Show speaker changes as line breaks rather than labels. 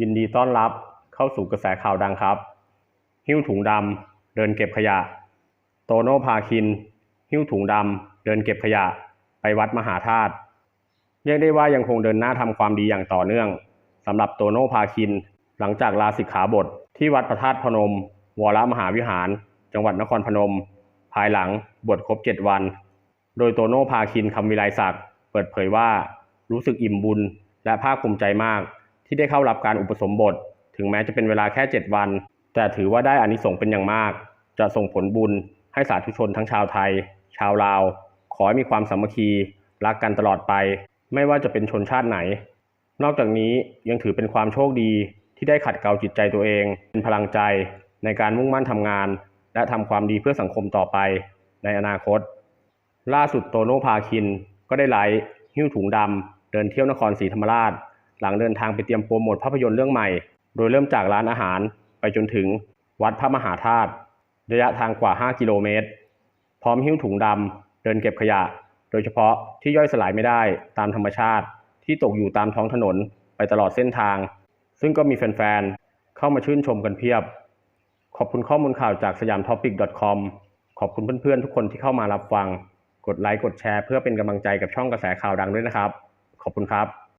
ยินดีต้อนรับเข้าสู่กระแสข่าวดังครับ หิ้วถุงดำเดินเก็บขยะ โตโน่พาคิน หิ้วถุงดำเดินเก็บขยะ ไปวัดมหาธาตุเรียกได้ว่ายังคงเดินหน้าทำความดีอย่างต่อเนื่องสำหรับโตโน่พาคิน หลังจากลาสิกขาบท ที่วัดพระธาตุพนม วรมหาวิหาร จังหวัดนครพนม ภายหลังบวชครบ 7 วัน โดยโตโน่พาคินคำวิไลศักดิ์เปิดเผยว่า รู้สึกอิ่มบุญและภาคภูมิใจมาก ที่ได้เข้ารับการอุปสมบท ถึงแม้จะเป็นเวลาแค่ 7 วัน แต่ถือว่าได้อานิสงส์เป็นอย่างมาก จะส่งผลบุญให้สาธุชนทั้งชาวไทย ชาวลาว ขอให้มีความสามัคคีรักกันตลอดไป ไม่ว่าจะเป็นชนชาติไหน นอกจากนี้ยังถือเป็นความโชคดีที่ได้ขัดเกลาจิตใจตัวเอง เป็นพลังใจในการมุ่งมั่นทำงาน และทำความดีเพื่อสังคมต่อไป ในอนาคต ล่าสุดโตโน่พาคินก็ได้ไลฟ์หิ้วถุงดำเดินเที่ยวนครศรีธรรมราช หลังเดินทางไปเตรียมโปรโมทภาพยนตร์เรื่องใหม่ โดยเริ่มจากร้านอาหารไปจนถึงวัดพระมหาธาตุระยะทางกว่า 5 กิโลเมตร พร้อมหิ้วถุงดำเดินเก็บขยะ โดยเฉพาะที่ย่อยสลายไม่ได้ตามธรรมชาติ ที่ตกอยู่ตามท้องถนนไปตลอดเส้นทาง ซึ่งก็มีแฟนๆ เข้ามาชื่นชมกันเพียบ ขอบคุณข้อมูลข่าวจากสยามท็อปิก .com ขอบคุณเพื่อนๆ ทุกคนที่เข้ามารับฟัง กดไลค์ กดแชร์ เพื่อเป็นกำลังใจกับช่องกระแสข่าวดังด้วยนะครับ ขอบคุณครับ